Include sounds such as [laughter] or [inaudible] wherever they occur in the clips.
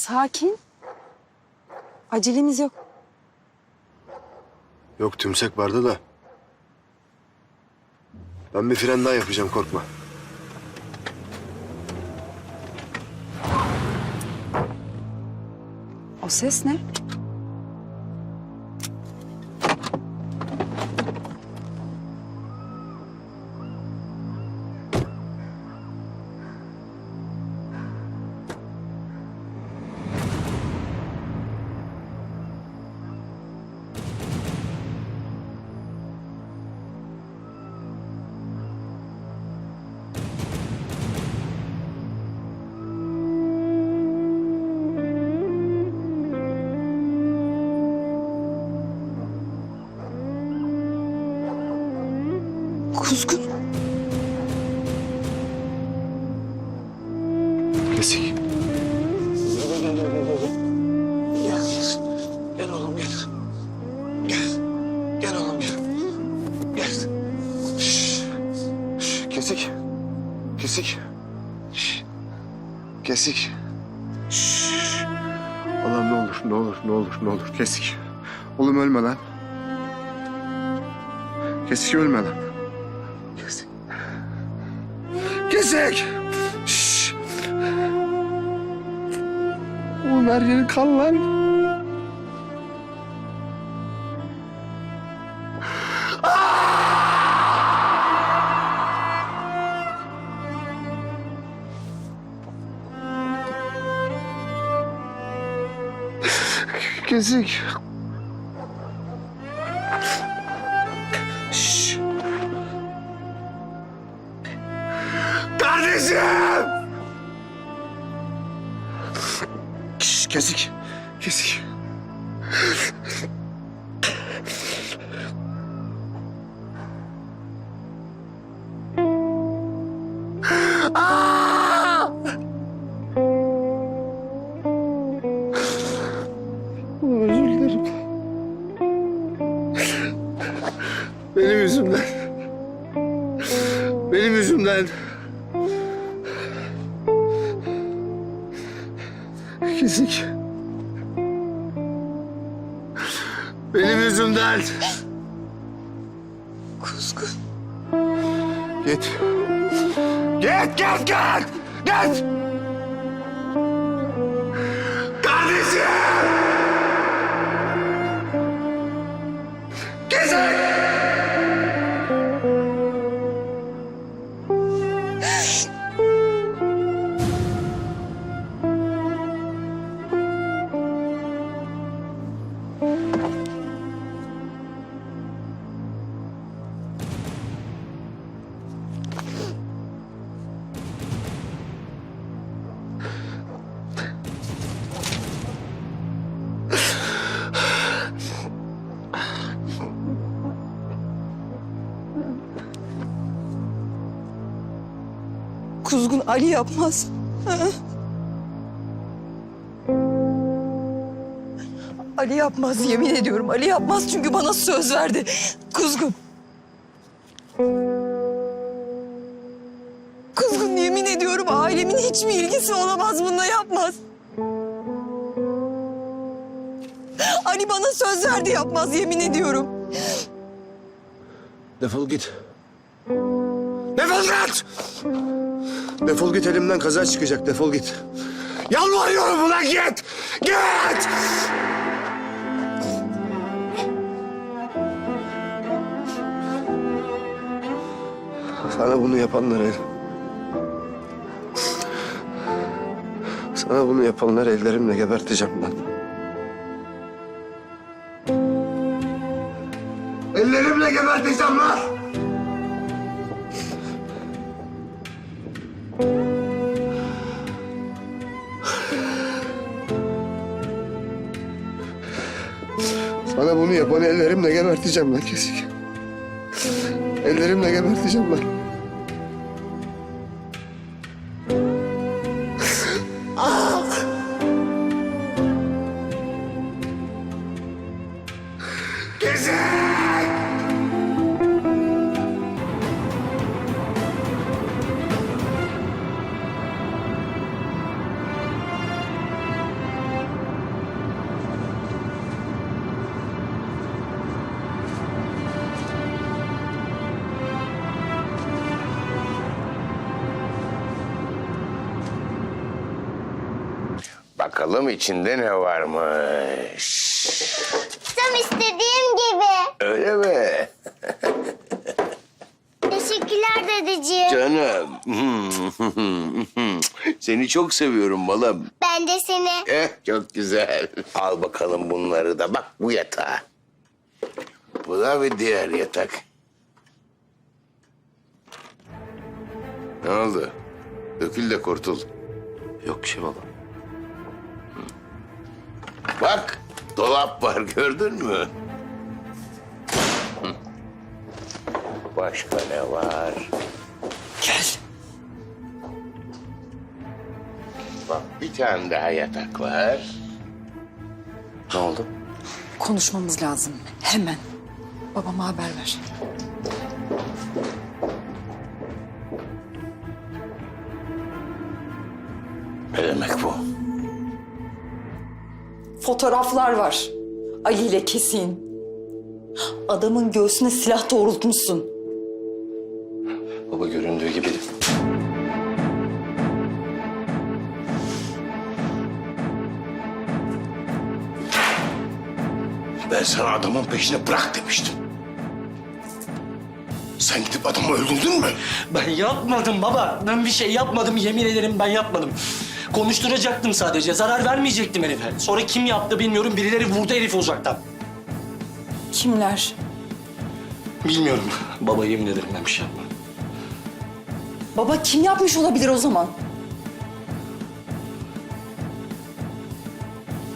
Sakin. Acelemiz yok. Yok tümsek vardı da. Ben bir fren daha yapacağım korkma. O ses ne? Kuzgun. Kesik. Gel. Gel oğlum gel. Gel. Gel oğlum gel. Gel. Şş. Şş, Kesik. Kesik. Şş. Kesik. Şş. Allah'ım ne olur, ne olur, ne olur, ne olur. Kesik. Oğlum ölme lan. Kesik ölme lan. Kesik. Kesik. Şş. Oğlum her yerin kan lan. Kesik. Kardeşim! Şşş, kesik. Kesik. Özür dilerim. Benim yüzümden. Benim yüzümden. Kesik. Benim yüzümden. Kuzgun. Git. Git, git, git! Git! Kardeşim! Kuzgun Ali yapmaz. Ali yapmaz yemin ediyorum. Ali yapmaz çünkü bana söz verdi. Kuzgun. Kuzgun yemin ediyorum ailemin hiçbir ilgisi olamaz bununla yapmaz. Ali bana söz verdi yapmaz yemin ediyorum. Defol git. Defol git! Defol git elimden kaza çıkacak. Defol git. Yalvarıyorum ulan git! Git! Sana bunu yapanları... Sana bunu yapanları ellerimle geberteceğim ben. Bana bunu yapan ellerimle geberteceğim ben kesin. Ellerimle geberteceğim ben. Ah! Kesin! Bakalım içinde ne varmış. Tam istediğim gibi. Öyle mi? Teşekkürler dedeciğim. Canım. [laughs] Seni çok seviyorum balım. Ben de seni. Eh, çok güzel. Al bakalım bunları da. Bak bu yatağa. Bu da bir diğer yatak. Ne oldu? Dökül de kurtul. Yok bir şey baba. Bak dolap var gördün mü? Hı. Başka ne var? Gel. Bak bir tane daha yatak var. Ne oldu? Konuşmamız lazım. Hemen. Babama haber ver. Ne demek bu? Fotoğraflar var. Ali ile kesin. Adamın göğsüne silah doğrultmuşsun. Baba göründüğü gibi. Ben sana adamın peşine bırak demiştim. Sen gidip adamı öldürdün mü? Ben yapmadım baba. Ben bir şey yapmadım. Yemin ederim ben yapmadım. Konuşturacaktım sadece. Zarar vermeyecektim herife. Sonra kim yaptı bilmiyorum. Birileri vurdu herifi uzaktan. Kimler? Bilmiyorum. Baba yemin ederim ben bir şey yapmadım. Baba kim yapmış olabilir o zaman?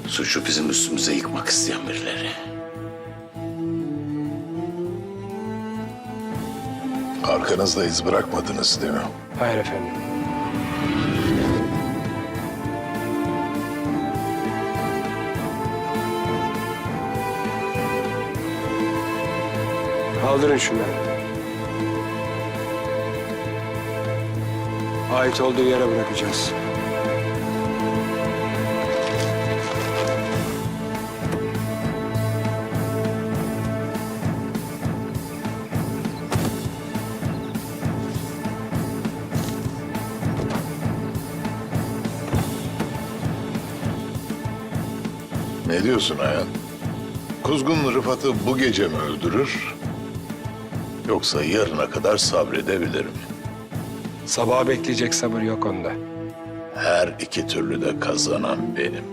Suçu bizim üstümüze yıkmak isteyen birileri. Arkanızda iz bırakmadınız değil mi? Hayır efendim. Kaldırın şunları. Ait olduğu yere bırakacağız. Ne diyorsun Ayhan? Kuzgun Rıfat'ı bu gece mi öldürür? Yoksa yarına kadar sabredebilir mi? Sabaha bekleyecek sabır yok onda. Her iki türlü de kazanan benim.